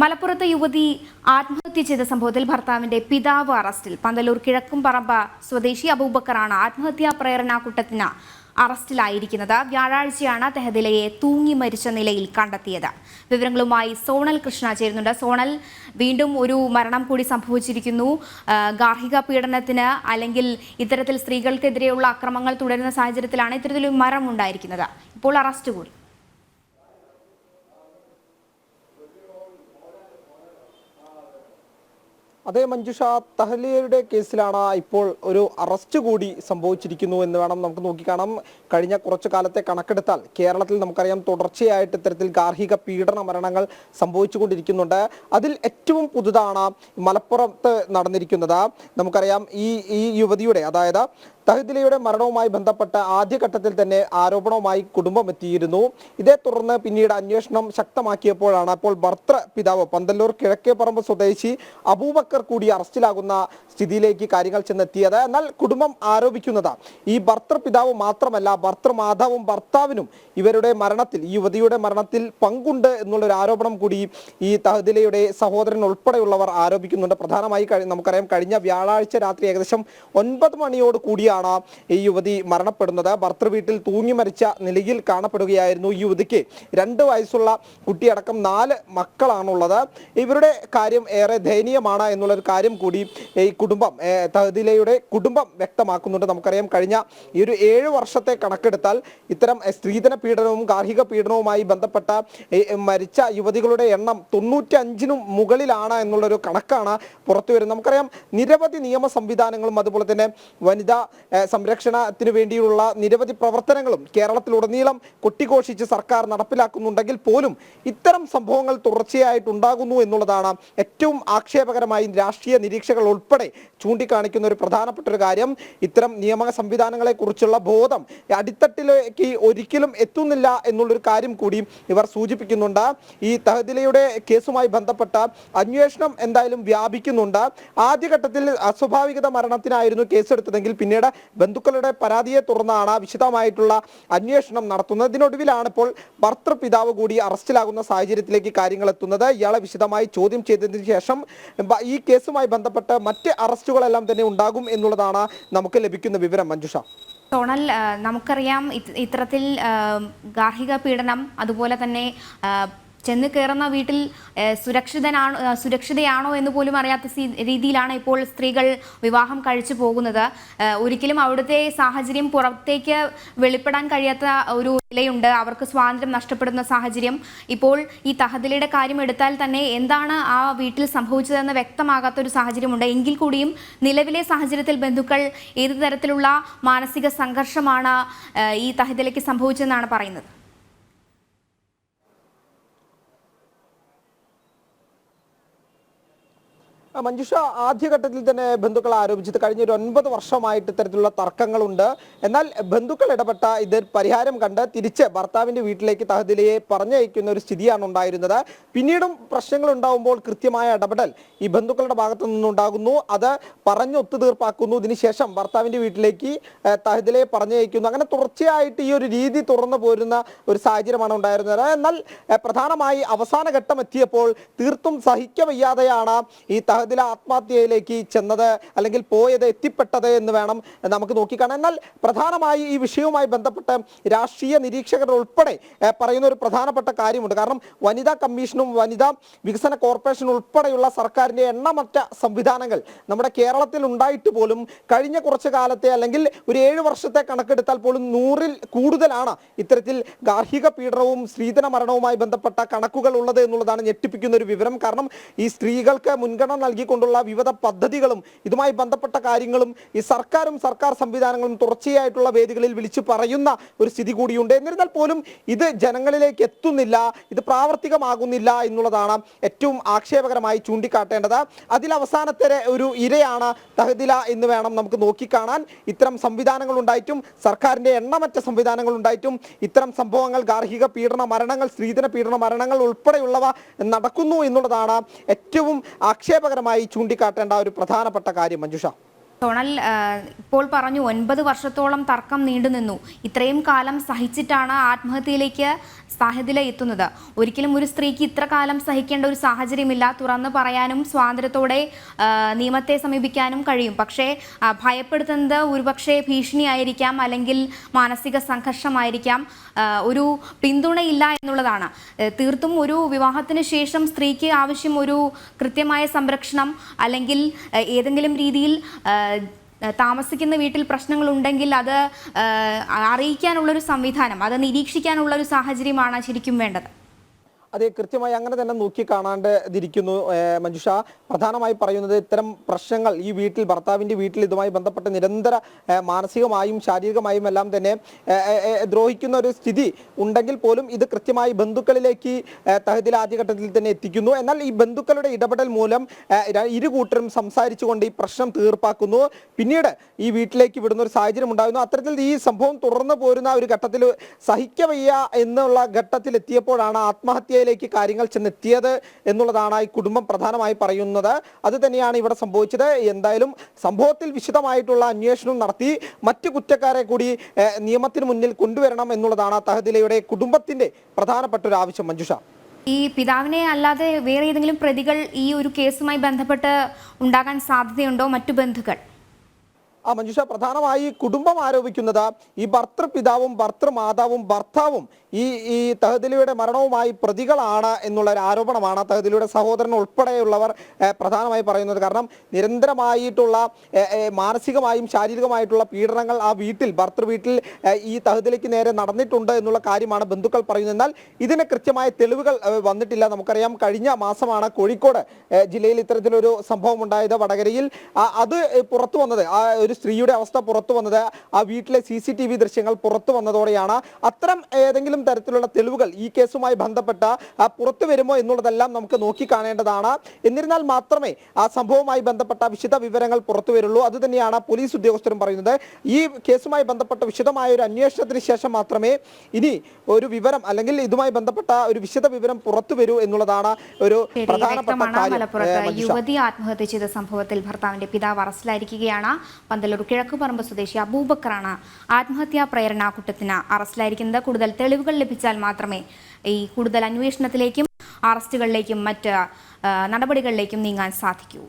മലപ്പുറത്ത് യുവതി ആത്മഹത്യ ചെയ്ത സംഭവത്തിൽ ഭർത്താവിന്റെ പിതാവ് അറസ്റ്റിൽ. പന്തലൂർ കിഴക്കുംപറമ്പ സ്വദേശി അബൂബക്കറാണ് ആത്മഹത്യാ പ്രേരണാകുട്ടത്തിന് അറസ്റ്റിലായിരിക്കുന്നത്. വ്യാഴാഴ്ചയാണ് തെഹദിലയെ തൂങ്ങി മരിച്ച നിലയിൽ കണ്ടെത്തിയത്. വിവരങ്ങളുമായി സോണൽ കൃഷ്ണ ചേരുന്നുണ്ട്. സോണൽ വീണ്ടും ഒരു മരണം കൂടി സംഭവിച്ചിരിക്കുന്നു. ഗാർഹിക പീഡനത്തിന് അല്ലെങ്കിൽ ഇത്തരത്തിൽ സ്ത്രീകൾക്കെതിരെയുള്ള അക്രമങ്ങൾ തുടരുന്ന സാഹചര്യത്തിലാണ് ഇത്തരത്തിലൊരു മരണം ഉണ്ടായിരിക്കുന്നത്. ഇപ്പോൾ അറസ്റ്റ് കൂടി. അതേ മഞ്ജുഷ തഹലിയയുടെ കേസിലാണ് ഇപ്പോൾ ഒരു അറസ്റ്റ് കൂടി സംഭവിച്ചിരിക്കുന്നു എന്ന് വേണം നമുക്ക് നോക്കിക്കാണാം കഴിഞ്ഞ കുറച്ചു കാലത്തെ കണക്കെടുത്താൽ കേരളത്തിൽ നമുക്കറിയാം തുടർച്ചയായിട്ട് ഇത്തരത്തിൽ ഗാർഹിക പീഡന മരണങ്ങൾ സംഭവിച്ചുകൊണ്ടിരിക്കുന്നുണ്ട്. അതിൽ ഏറ്റവും പുതുതാണ് മലപ്പുറത്ത് നടന്നിരിക്കുന്നത്. നമുക്കറിയാം ഈ ഈ യുവതിയുടെ അതായത് തഹദിലയുടെ മരണവുമായി ബന്ധപ്പെട്ട ആദ്യഘട്ടത്തിൽ തന്നെ ആരോപണവുമായി കുടുംബം എത്തിയിരുന്നു. ഇതേ തുടർന്ന് പിന്നീട് അന്വേഷണം ശക്തമാക്കിയപ്പോഴാണ് അപ്പോൾ ഭർത്തൃ പിതാവ് പന്തല്ലൂർ കിഴക്കേപ്പറമ്പ് സ്വദേശി അബൂബക്കർ കൂടി അറസ്റ്റിലാകുന്ന സ്ഥിതിയിലേക്ക് കാര്യങ്ങൾ ചെന്നെത്തിയത്. എന്നാൽ കുടുംബം ആരോപിക്കുന്നത് ഈ ഭർത്തൃ പിതാവ് മാത്രമല്ല ഭർത്തൃമാതാവും ഭർത്താവിനും ഇവരുടെ മരണത്തിൽ ഈ യുവതിയുടെ മരണത്തിൽ പങ്കുണ്ട് എന്നുള്ളൊരു ആരോപണം കൂടി ഈ തഹദിലയുടെ സഹോദരൻ ഉൾപ്പെടെയുള്ളവർ ആരോപിക്കുന്നുണ്ട്. പ്രധാനമായി നമുക്കറിയാം കഴിഞ്ഞ വ്യാഴാഴ്ച രാത്രി ഏകദേശം ഒൻപത് മണിയോട് കൂടിയാണ് ഈ യുവതി മരണപ്പെടുന്നത്. ഭർത്തൃവീട്ടിൽ തൂങ്ങി മരിച്ച നിലയിൽ കാണപ്പെടുകയായിരുന്നു ഈ യുവതിക്ക്. രണ്ട് വയസ്സുള്ള കുട്ടിയടക്കം നാല് മക്കളാണുള്ളത്. ഇവരുടെ കാര്യം ഏറെ ദയനീയമാണ് എന്നുള്ളൊരു കാര്യം കൂടി ഈ കുടുംബം തഹദിലയുടെ കുടുംബം വ്യക്തമാക്കുന്നുണ്ട്. നമുക്കറിയാം കഴിഞ്ഞ ഈ ഒരു ഏഴ് വർഷത്തെ കണക്കെടുത്താൽ ഇത്തരം സ്ത്രീധന പീഡനവും ഗാർഹിക പീഡനവുമായി ബന്ധപ്പെട്ട മരിച്ച യുവതികളുടെ എണ്ണം തൊണ്ണൂറ്റി അഞ്ചിനും മുകളിലാണ് എന്നുള്ളൊരു കണക്കാണ് പുറത്തു വരുന്നത് നമുക്കറിയാം നിരവധി നിയമ സംവിധാനങ്ങളും അതുപോലെ തന്നെ വനിതാ സംരക്ഷണത്തിന് വേണ്ടിയുള്ള നിരവധി പ്രവർത്തനങ്ങളും കേരളത്തിലുടനീളം കൊട്ടിഘോഷിച്ച് സർക്കാർ നടപ്പിലാക്കുന്നുണ്ടെങ്കിൽ പോലും ഇത്തരം സംഭവങ്ങൾ തുടർച്ചയായിട്ടുണ്ടാകുന്നു എന്നുള്ളതാണ് ഏറ്റവും ആക്ഷേപകരമായി രാഷ്ട്രീയ നിരീക്ഷകൾ ഉൾപ്പെടെ ചൂണ്ടിക്കാണിക്കുന്ന ഒരു പ്രധാനപ്പെട്ട ഒരു കാര്യം. ഇത്തരം നിയമ സംവിധാനങ്ങളെ കുറിച്ചുള്ള ബോധം അടിത്തട്ടിലേക്ക് ഒരിക്കലും എത്തുന്നില്ല എന്നുള്ളൊരു കാര്യം കൂടി ഇവർ സൂചിപ്പിക്കുന്നുണ്ട്. ഈ തഹദിലയുടെ കേസുമായി ബന്ധപ്പെട്ട അന്വേഷണം എന്തായാലും വ്യാപിക്കുന്നുണ്ട്. ആദ്യഘട്ടത്തിൽ അസ്വാഭാവികത മരണത്തിനായിരുന്നു കേസെടുത്തതെങ്കിൽ പിന്നീട് ബന്ധുക്കളുടെ പരാതിയെ തുടർന്നാണ് വിശദമായിട്ടുള്ള അന്വേഷണം നടത്തുന്നത്. ഇതിനൊടുവിലാണ് ഇപ്പോൾ ഭർത്തൃപിതാവ് കൂടി അറസ്റ്റിലാകുന്ന സാഹചര്യത്തിലേക്ക് കാര്യങ്ങൾ എത്തുന്നത്. ഇയാളെ വിശദമായി ചോദ്യം ചെയ്തതിനു ശേഷം ഈ കേസുമായി ബന്ധപ്പെട്ട് മറ്റ് അറസ്റ്റുകളെല്ലാം തന്നെ ഉണ്ടാകും എന്നുള്ളതാണ് നമുക്ക് ലഭിക്കുന്ന വിവരം. മഞ്ജുഷ. സോണൽ നമുക്കറിയാം ഇത്- ഇത്തരത്തിൽ ഗാർഹിക പീഡനം അതുപോലെ തന്നെ ചെന്ന് കയറുന്ന വീട്ടിൽ സുരക്ഷിതനാണോ സുരക്ഷിതയാണോ എന്ന് പോലും അറിയാത്ത രീതിയിലാണ് ഇപ്പോൾ സ്ത്രീകൾ വിവാഹം കഴിച്ചു പോകുന്നത്. ഒരിക്കലും അവിടുത്തെ സാഹചര്യം പുറത്തേക്ക് വെളിപ്പെടാൻ കഴിയാത്ത ഒരു നിലയുണ്ട്. അവർക്ക് സ്വാതന്ത്ര്യം നഷ്ടപ്പെടുന്ന സാഹചര്യം. ഇപ്പോൾ ഈ തഹദിലയുടെ കാര്യം എടുത്താൽ തന്നെ എന്താണ് ആ വീട്ടിൽ സംഭവിച്ചതെന്ന് വ്യക്തമാകാത്ത ഒരു സാഹചര്യമുണ്ട്. എങ്കിൽ കൂടിയും നിലവിലെ സാഹചര്യത്തിൽ ബന്ധുക്കൾ ഏത് തരത്തിലുള്ള മാനസിക സംഘർഷമാണ് ഈ തഹദിലയ്ക്ക് സംഭവിച്ചതെന്നാണ് പറയുന്നത്? മഞ്ജുഷ ആദ്യഘട്ടത്തിൽ തന്നെ ബന്ധുക്കൾ ആരോപിച്ചത് കഴിഞ്ഞ ഒരു ഒൻപത് വർഷമായിട്ട് ഇത്തരത്തിലുള്ള തർക്കങ്ങളുണ്ട്. എന്നാൽ ബന്ധുക്കൾ ഇടപെട്ട ഇത് പരിഹാരം കണ്ട് തിരിച്ച് ഭർത്താവിന്റെ വീട്ടിലേക്ക് തഹദിലയെ പറഞ്ഞയക്കുന്ന ഒരു സ്ഥിതിയാണ് ഉണ്ടായിരുന്നത്. പിന്നീടും പ്രശ്നങ്ങൾ ഉണ്ടാകുമ്പോൾ കൃത്യമായ ഇടപെടൽ ഈ ബന്ധുക്കളുടെ ഭാഗത്തു നിന്നുണ്ടാകുന്നു. അത് പറഞ്ഞ് ഒത്തുതീർപ്പാക്കുന്നു ഇതിനുശേഷം ഭർത്താവിന്റെ വീട്ടിലേക്ക് തഹദിലയെ പറഞ്ഞയക്കുന്നു. അങ്ങനെ തുടർച്ചയായിട്ട് ഈ ഒരു രീതി തുറന്നു പോരുന്ന ഒരു സാഹചര്യമാണ് ഉണ്ടായിരുന്നത്. എന്നാൽ പ്രധാനമായി അവസാന ഘട്ടം എത്തിയപ്പോൾ തീർത്തും സഹിക്കവയ്യാതെയാണ് ഈ തഹദില ആത്മഹത്യയിലേക്ക് ചെന്നത് അല്ലെങ്കിൽ പോയത് എത്തിപ്പെട്ടത് എന്ന് വേണം നമുക്ക് നോക്കിക്കാണാം എന്നാൽ പ്രധാനമായി ഈ വിഷയവുമായി ബന്ധപ്പെട്ട് രാഷ്ട്രീയ നിരീക്ഷകർ ഉൾപ്പെടെ പറയുന്ന ഒരു പ്രധാനപ്പെട്ട കാര്യമുണ്ട്. കാരണം വനിതാ കമ്മീഷനും വനിതാ വികസന കോർപ്പറേഷനും ഉൾപ്പെടെയുള്ള സർക്കാരിന്റെ എണ്ണമറ്റ സംവിധാനങ്ങൾ നമ്മുടെ കേരളത്തിൽ ഉണ്ടായിട്ട് പോലും കഴിഞ്ഞ കുറച്ച് കാലത്തെ അല്ലെങ്കിൽ ഒരു ഏഴ് വർഷത്തെ കണക്കെടുത്താൽ പോലും നൂറിൽ കൂടുതലാണ് ഇത്തരത്തിൽ ഗാർഹിക പീഡനവും സ്ത്രീധന മരണവുമായി ബന്ധപ്പെട്ട കണക്കുകൾ ഉള്ളത് എന്നുള്ളതാണ് ഞെട്ടിപ്പിക്കുന്ന ഒരു വിവരം. കാരണം ഈ സ്ത്രീകൾക്ക് മുൻഗണന നൽകിക്കൊണ്ടുള്ള വിവിധ പദ്ധതികളും ഇതുമായി ബന്ധപ്പെട്ട കാര്യങ്ങളും ഈ സർക്കാരും സർക്കാർ സംവിധാനങ്ങളും തുടർച്ചയായിട്ടുള്ള വേദികളിൽ വിളിച്ചു പറയുന്ന ഒരു സ്ഥിതി കൂടിയുണ്ട്. എന്നിരുന്നാൽ പോലും ഇത് ജനങ്ങളിലേക്ക് എത്തുന്നില്ല ഇത് പ്രാവർത്തികമാകുന്നില്ല എന്നുള്ളതാണ് ഏറ്റവും ആക്ഷേപകരമായി ചൂണ്ടിക്കാട്ടേണ്ടത്. അതിൽ അവസാനത്തെ ഒരു ഇരയാണ് തഹദില എന്ന് വേണം നമുക്ക് നോക്കിക്കാണാൻ. ഇത്തരം സംവിധാനങ്ങൾ ഉണ്ടായിട്ടും സർക്കാരിന്റെ എണ്ണമറ്റ സംവിധാനങ്ങൾ ഉണ്ടായിട്ടും ഇത്തരം സംഭവങ്ങൾ ഗാർഹിക പീഡന മരണങ്ങൾ സ്ത്രീധന പീഡന മരണങ്ങൾ ഉൾപ്പെടെയുള്ളവ നടക്കുന്നു എന്നുള്ളതാണ് ഏറ്റവും ആക്ഷേപകരമായി ചൂണ്ടിക്കാട്ടേണ്ട ഒരു പ്രധാനപ്പെട്ട കാര്യം മഞ്ജുഷ. സോണൽ ഇപ്പോൾ പറഞ്ഞു ഒൻപത് വർഷത്തോളം തർക്കം നീണ്ടുനിന്നു ഇത്രയും കാലം സഹിച്ചിട്ടാണ് ആത്മഹത്യയിലേക്ക് സാഹിതില എത്തുന്നത്. ഒരിക്കലും ഒരു സ്ത്രീക്ക് ഇത്ര കാലം സഹിക്കേണ്ട ഒരു സാഹചര്യമില്ല. തുറന്നു പറയാനും സ്വാതന്ത്ര്യത്തോടെ നിയമത്തെ സമീപിക്കാനും കഴിയും. പക്ഷേ ഭയപ്പെടുത്തുന്നത് ഒരുപക്ഷെ ഭീഷണിയായിരിക്കാം അല്ലെങ്കിൽ മാനസിക സംഘർഷമായിരിക്കാം. ഒരു പിന്തുണയില്ല എന്നുള്ളതാണ്. തീർത്തും ഒരു വിവാഹത്തിന് ശേഷം സ്ത്രീക്ക് ആവശ്യം ഒരു കൃത്യമായ സംരക്ഷണം അല്ലെങ്കിൽ ഏതെങ്കിലും രീതിയിൽ താമസിക്കുന്ന വീട്ടിൽ പ്രശ്നങ്ങൾ ഉണ്ടെങ്കിൽ അത് അറിയിക്കാനുള്ളൊരു സംവിധാനം അത് നിരീക്ഷിക്കാനുള്ളൊരു സാഹചര്യമാണ് ശരിക്കും വേണ്ടത്. അതെ കൃത്യമായി അങ്ങനെ തന്നെ നോക്കി കാണാണ്ടിരിക്കുന്നു ഇരിക്കുന്നു മഞ്ജുഷ. പ്രധാനമായി പറയുന്നത് ഇത്തരം പ്രശ്നങ്ങൾ ഈ വീട്ടിൽ ഭർത്താവിന്റെ വീട്ടിൽ ഇതുമായി ബന്ധപ്പെട്ട് നിരന്തര മാനസികമായും ശാരീരികമായും എല്ലാം തന്നെ ദ്രോഹിക്കുന്ന ഒരു സ്ഥിതി ഉണ്ടെങ്കിൽ പോലും ഇത് കൃത്യമായി ബന്ധുക്കളിലേക്ക് തഹദിൽ ആദ്യഘട്ടത്തിൽ തന്നെ എത്തിക്കുന്നു. എന്നാൽ ഈ ബന്ധുക്കളുടെ ഇടപെടൽ മൂലം ഇരു കൂട്ടരും സംസാരിച്ചുകൊണ്ട് ഈ പ്രശ്നം തീർപ്പാക്കുന്നു. പിന്നീട് ഈ വീട്ടിലേക്ക് വിടുന്ന ഒരു സാഹചര്യം ഉണ്ടാകുന്നു. അത്തരത്തിൽ ഈ സംഭവം തുടർന്ന് പോരുന്ന ഒരു ഘട്ടത്തിൽ സഹിക്കവയ്യ എന്നുള്ള ഘട്ടത്തിൽ എത്തിയപ്പോഴാണ് ആത്മഹത്യയിലേക്ക് കാര്യങ്ങൾ ചെന്നെത്തിയത് എന്നുള്ളതാണ് ഈ കുടുംബം പ്രധാനമായി പറയുന്നത്. അത് തന്നെയാണ് ഇവിടെ സംഭവിച്ചത്. എന്തായാലും സംഭവത്തിൽ വിശദമായിട്ടുള്ള അന്വേഷണം നടത്തി മറ്റു കുറ്റക്കാരെ കൂടി നിയമത്തിന് മുന്നിൽ കൊണ്ടുവരണം എന്നുള്ളതാണ് തഹദിലയുടെ കുടുംബത്തിന്റെ പ്രധാനപ്പെട്ട ഒരു ആവശ്യം. മഞ്ജുഷ. ഈ പിതാവിനെ അല്ലാതെ വേറെ ഏതെങ്കിലും പ്രതികൾ ഈ ഒരു കേസുമായി ബന്ധപ്പെട്ട് ഉണ്ടാകാൻ സാധ്യതയുണ്ടോ? മറ്റു ബന്ധുക്കൾ? ആ മഞ്ജുഷ പ്രധാനമായി കുടുംബം ആരോപിക്കുന്നത് ഈ ഭർത്തൃപിതാവും ഭർത്തൃമാതാവും ഭർത്താവും ഈ ഈ തഹദിലിയുടെ മരണവുമായി പ്രതികളാണ് എന്നുള്ള ഒരു ആരോപണമാണ് തഹദിലിയുടെ സഹോദരൻ ഉൾപ്പെടെയുള്ളവർ പ്രധാനമായി പറയുന്നത്. കാരണം നിരന്തരമായിട്ടുള്ള മാനസികമായും ശാരീരികമായിട്ടുള്ള പീഡനങ്ങൾ ആ വീട്ടിൽ ഭർത്തൃ വീട്ടിൽ ഈ തഹദിലയ്ക്ക് നേരെ നടന്നിട്ടുണ്ട് എന്നുള്ള കാര്യമാണ് ബന്ധുക്കൾ പറയുന്നത്. എന്നാൽ ഇതിന് കൃത്യമായ തെളിവുകൾ വന്നിട്ടില്ല. നമുക്കറിയാം കഴിഞ്ഞ മാസമാണ് കോഴിക്കോട് ജില്ലയിൽ ഇത്തരത്തിലൊരു സംഭവം ഉണ്ടായത് വടകരയിൽ. അത് പുറത്തു വന്നത്. ആ ഒരു സ്ത്രീയുടെ അവസ്ഥ പുറത്തു വന്നത് ആ വീട്ടിലെ സി സി ടി വി ദൃശ്യങ്ങൾ പുറത്തു വന്നതോടെയാണ്. അത്തരം ഏതെങ്കിലും തരത്തിലുള്ള തെളിവുകൾ ഈ കേസുമായി ബന്ധപ്പെട്ട പുറത്തു വരുമോ എന്നുള്ളതെല്ലാം നമുക്ക് നോക്കി കാണേണ്ടതാണ്. എന്നിരുന്നാൽ മാത്രമേ ആ സംഭവവുമായി ബന്ധപ്പെട്ട വിശദ വിവരങ്ങൾ പുറത്തു വരുള്ളൂ. അതുതന്നെയാണ് പോലീസ് ഉദ്യോഗസ്ഥരും പറയുന്നത്. ഈ കേസുമായി ബന്ധപ്പെട്ട വിശദമായ ഒരു അന്വേഷണത്തിന് ശേഷം മാത്രമേ ഇനി ഒരു വിവരം അല്ലെങ്കിൽ ഇതുമായി ബന്ധപ്പെട്ട ഒരു വിശദ വിവരം പുറത്തു വരൂ എന്നുള്ളതാണ് ഒരു പ്രധാനപ്പെട്ട കാര്യം. യുവതി ആത്മഹത്യ ചെയ്ത സംഭവത്തിൽ ഭർത്താവിന്റെ പിതാവ് അറസ്റ്റിലായിരിക്കുകയാണ്. പന്തലൂർ കിഴക്കുപറമ്പ് സ്വദേശി അബൂബക്കറാണ് ആത്മഹത്യാ പ്രേരണ കുറ്റത്തിന് അറസ്റ്റിലായിരിക്കുന്നത്. കൂടുതൽ തെളിവുകൾ ലഭിച്ചാൽ മാത്രമേ ഈ കൂടുതൽ അന്വേഷണത്തിലേക്കും അറസ്റ്റുകളിലേക്കും മറ്റ് നടപടികളിലേക്കും നീങ്ങാൻ സാധിക്കൂ.